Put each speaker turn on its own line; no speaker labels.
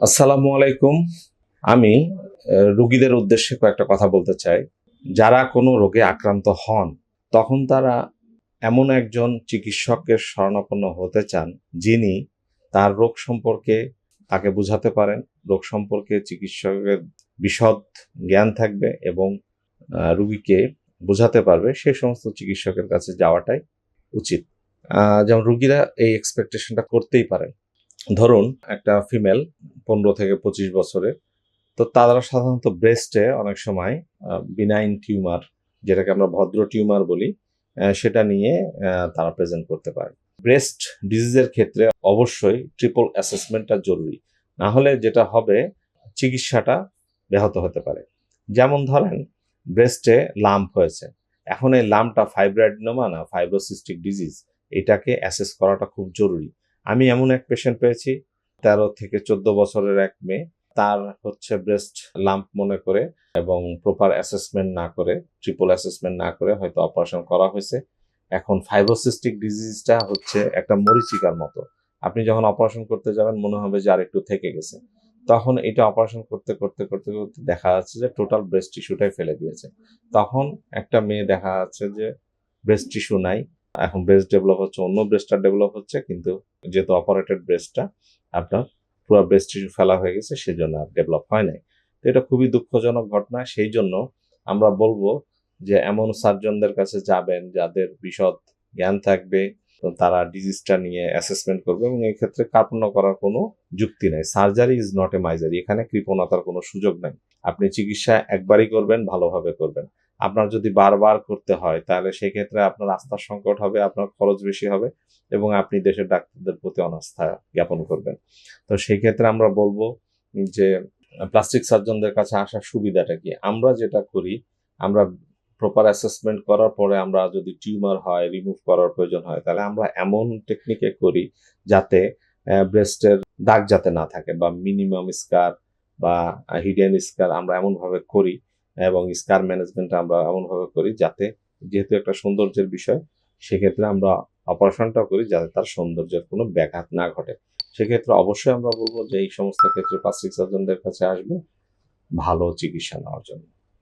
আসসালামু আলাইকুম। আমি রুগীদের উদ্দেশ্যে কয়েকটা কথা বলতে চাই। যারা কোনো রোগে আক্রান্ত হন, তখন তারা এমন একজন চিকিৎসকের শরণাপন্ন হতে চান, যিনি তার রোগ সম্পর্কে তাকে বোঝাতে পারেন। রোগ সম্পর্কে চিকিৎসকের বিশদ জ্ঞান থাকবে এবং রুগীকে বোঝাতে পারবে। সেই সমস্ত চিকিৎসকের কাছে যাওয়াটাই উচিত। যেমন রুগীরা এই এক্সপেকটেশনটা করতেই পারেন। ধরুন একটা ফিমেল পনেরো থেকে পঁচিশ বছরের, তো তারা সাধারণত ব্রেস্টে অনেক সময় বিনাইন টিউমার যেটাকে আমরা ভদ্র টিউমার বলি সেটা নিয়ে তারা প্রেজেন্ট করতে পারে। ব্রেস্ট ডিজিজের ক্ষেত্রে অবশ্যই ট্রিপল অ্যাসেসমেন্টটা জরুরি। না হলে যেটা হবে, চিকিৎসাটা ব্যাহত হতে পারে। যেমন ধরেন ব্রেস্টে লাম্প হয়েছে। এখন এই লাম্পটা ফাইব্রাইডনোমা না ফাইব্রোসিস্টিক ডিজিজ এটাকে অ্যাসেস করাটা খুব জরুরি। আমি এমন এক পেশেন্ট পেয়েছি, তেরো থেকে চোদ্দ বছরের এক মেয়ে। তার হচ্ছে ব্রেস্ট লাম্প মনে করে এবং প্রপার অ্যাসেসমেন্ট না করে ট্রিপল অ্যাসেসমেন্ট না করে হয়তো অপারেশন করা হয়েছে। এখন ফাইব্রোসিস্টিক ডিজিজটা হচ্ছে একটা মরিচিকার মতো। আপনি যখন অপারেশন করতে যাবেন, মনে হবে যে আর একটু থেকে গেছে। তখন এটা অপারেশন করতে করতে করতে করতে দেখা যাচ্ছে যে টোটাল ব্রেস্ট টিস্যুটাই ফেলে দিয়েছে। তখন একটা মেয়ে দেখা যাচ্ছে যে ব্রেস্ট টিস্যু নাই। এখন ব্রেস্ট ডেভেলপ হচ্ছে, অন্য ব্রেস্টটা ডেভেলপ হচ্ছে, কিন্তু যেহেতু অপারেটেড ব্রেস্টটা, আপনার পুরো ব্রেস্ট টিস্যু ফেলা হয়ে গেছে, সেজন্য আর ডেভেলপ হয় নাই। তো এটা খুবই দুঃখজনক ঘটনা, সেই জন্য আমরা বলব যে এমন সার্জনদের কাছে যাবেন, যাদের বিশদ জ্ঞান থাকবে তারা ডিজিজটা নিয়ে অ্যাসেসমেন্ট করবে এবং এই ক্ষেত্রে কার্পণ্য করার কোনো যুক্তি নাই। Surgery is not a misery এখানে কৃপণতার কোনো সুযোগ নাই। আপনি চিকিৎসা একবারই করবেন, ভালোভাবে করবেন। আপনার যদি বারবার করতে হয়, তাহলে সেই ক্ষেত্রে আপনার আস্থার সংকট হবে, আপনার খরচ বেশি হবে এবং আপনি দেশের ডাক্তারদের প্রতি অনাস্থা জ্ঞাপন করবেন। তো সেই ক্ষেত্রে আমরা বলব যে প্লাস্টিক সার্জনদের কাছে আসার সুবিধাটা কি? আমরা যেটা করি, আমরা প্রপার অ্যাসেসমেন্ট করার পরে আমরা যদি টিউমার হয় রিমুভ করার প্রয়োজন হয়, তাহলে আমরা এমন টেকনিকে করি যাতে ব্রেস্টের দাগ যাতে না থাকে বা মিনিমাম স্কার বা হিডেন স্কার আমরা এমনভাবে করি এবং স্কার ম্যানেজমেন্ট আমরা এমনভাবে করি যাতে যেহেতু একটা সৌন্দর্যের বিষয়, সেক্ষেত্রে আমরা অপারেশনটা করি যাতে তার সৌন্দর্যের কোনো ব্যাঘাত না ঘটে। সেক্ষেত্রে অবশ্যই আমরা বলব যে এই সমস্ত ক্ষেত্রে প্লাস্টিক সার্জনদের কাছে আসবে ভালো চিকিৎসা নেওয়ার জন্য।